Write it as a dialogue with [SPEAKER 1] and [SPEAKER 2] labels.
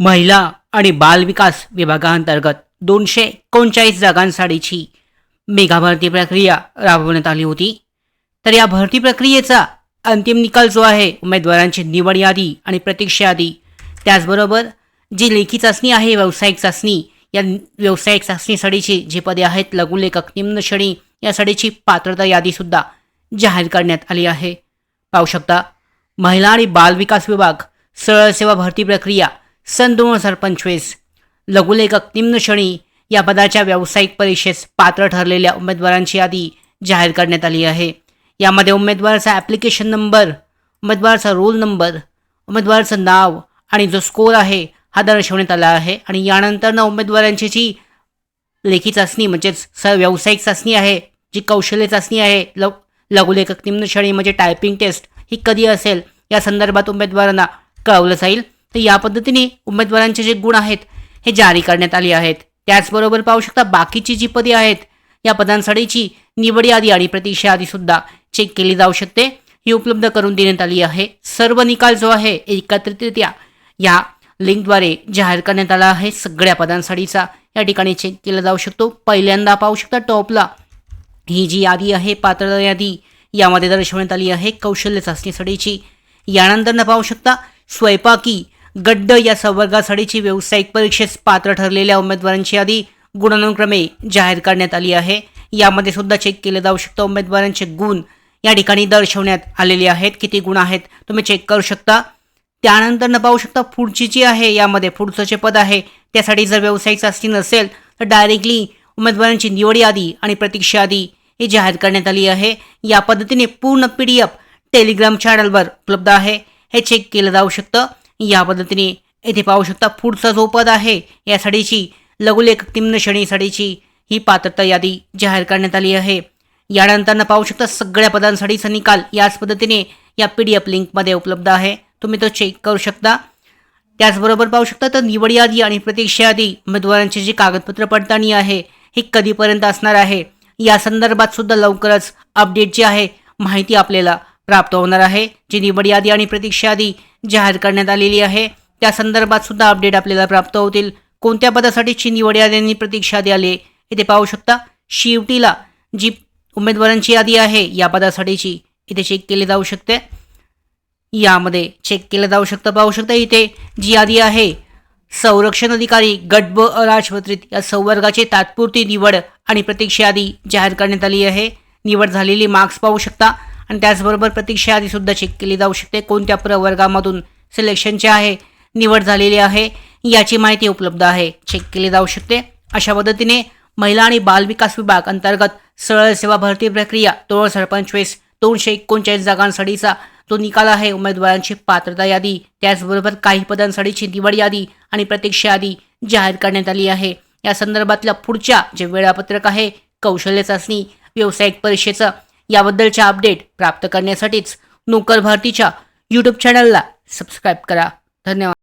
[SPEAKER 1] महिला आणि बालविकास विभागांतर्गत दोनशे एकोणचाळीस जागांसाठीची मेगा भरती प्रक्रिया राबवण्यात आली होती. तर या भरती प्रक्रियेचा अंतिम निकाल जो आहे उमेदवारांची निवड यादी आणि प्रतीक्षा यादी. त्याचबरोबर जी लेखी चाचणी आहे व्यावसायिक चाचणी या व्यावसायिक चाचणीसाठीची जी पदे आहेत लघुलेखक निम्न श्रेणी यासाठीची पात्रता यादीसुद्धा जाहीर करण्यात आली आहे. पाहू शकता महिला आणि बालविकास विभाग सरळ सेवा भरती प्रक्रिया सन दोन हजार पंचवीस लघुलेखक निम्न श्रेणी या पदाच्या व्यावसायिक परीक्षेस पात्र ठरलेल्या उमेदवारांची यादी जाहीर करण्यात आली आहे. यामध्ये उमेदवाराचा ॲप्लिकेशन नंबर उमेदवाराचा रोल नंबर उमेदवाराचं नाव आणि जो स्कोर आहे हा दर्शवण्यात आला आहे. आणि यानंतर ना उमेदवारांची जी लेखी चाचणी म्हणजेच स व्यावसायिक चाचणी आहे जी कौशल्य चाचणी आहे ल लघुलेखक निम्न श्रेणी म्हणजे टायपिंग टेस्ट ही कधी असेल या संदर्भात उमेदवारांना कळवलं जाईल. तर या पद्धतीने उमेदवारांचे जे गुण आहेत हे जारी करण्यात आले आहेत. त्याचबरोबर पाहू शकता बाकीची जी पदे आहेत या पदांसाठीची निवड यादी आणि प्रतीक्षा यादीसुद्धा चेक केली जाऊ शकते. ही उपलब्ध करून देण्यात आली आहे. सर्व निकाल जो आहे एकत्रितरित्या या लिंकद्वारे जाहीर करण्यात आला आहे. सगळ्या पदांसाठीचा या ठिकाणी चेक केला जाऊ शकतो. पहिल्यांदा पाहू शकता टॉपला ही जी यादी आहे पात्रता यादी यामध्ये दर्शवण्यात आली आहे. कौशल्य चाचणीसाठीची. यानंतर पाहू शकता स्वयंपाकी गड्ड या संवर्गासाठीची व्यावसायिक परीक्षेस पात्र ठरलेल्या उमेदवारांची यादी गुणानुक्रमे जाहीर करण्यात आली आहे. यामध्ये सुद्धा चेक केले जाऊ शकतं. उमेदवारांचे गुण या ठिकाणी दर्शवण्यात आलेले आहेत. किती गुण आहेत तुम्ही चेक करू शकता. त्यानंतर न पाहू शकता पुढची जी आहे यामध्ये पुढचं जे पद आहे त्यासाठी जर व्यावसायिक चाचणी नसेल तर डायरेक्टली उमेदवारांची निवड यादी आणि प्रतीक्षा यादी ही जाहीर करण्यात आली आहे. या पद्धतीने पूर्ण पी डी एफ टेलिग्राम चॅनलवर उपलब्ध आहे. हे चेक केलं जाऊ शकतं. या पद्धतीने येथे पाहू शकता पुढचा जो पद आहे यासाठीची लघुलेखक निम्न श्रेणीसाठीची ही पात्रता यादी जाहीर करण्यात आली आहे. यानंतर पाहू शकता सगळ्या पदांसाठीचा निकाल याच पद्धतीने या पी डी एफ लिंकमध्ये उपलब्ध आहे. तुम्ही तो चेक करू शकता. त्याचबरोबर पाहू शकता तर निवड यादी आणि प्रतीक्षा यादी उमेदवारांची जी कागदपत्र पडताळणी आहे ही कधीपर्यंत असणार आहे? या संदर्भात सुद्धा लवकरच अपडेट जी आहे माहिती आपल्याला प्राप्त होणार आहे. जी निवड यादी आणि प्रतीक्षा यादी जाहीर करण्यात आलेली आहे त्या संदर्भात सुद्धा अपडेट आपल्याला प्राप्त होतील. कोणत्या पदासाठीची निवड यादी आणि प्रतीक्षा यादी आली इथे पाहू शकता. शेवटीला जी उमेदवारांची यादी आहे या पदासाठीची इथे चेक केली जाऊ शकते. यामध्ये चेक केलं जाऊ शकतं. पाहू शकता इथे जी यादी आहे संरक्षण अधिकारी गट ब अराजपत्रित या संवर्गाची तात्पुरती निवड आणि प्रतीक्षा यादी जाहीर करण्यात आली आहे. निवड झालेली मार्क्स पाहू शकता. आणि त्याचबरोबर प्रतीक्षा यादीसुद्धा चेक केली जाऊ शकते. कोणत्या प्रवर्गामधून सिलेक्शनची आहे निवड झालेली आहे याची माहिती उपलब्ध आहे. चेक केली जाऊ शकते. अशा पद्धतीने महिला आणि बालविकास विभाग अंतर्गत सरळ सेवा भरती प्रक्रिया दोन हजार पंचवीस दोनशे एकोणचाळीस जागांसाठीचा तो निकाल आहे उमेदवारांची पात्रता यादी त्याचबरोबर काही पदांसाठीची निवड यादी आणि प्रतीक्षा यादी जाहीर करण्यात आली आहे. या संदर्भातल्या पुढच्या जे वेळापत्रक आहे कौशल्य चाचणी व्यावसायिक परीक्षेचं याबद्दलच्या अपडेट प्राप्त करण्यासाठीच नोकर भरतीच्या यूट्यूब चॅनलला सबस्क्राईब करा. धन्यवाद.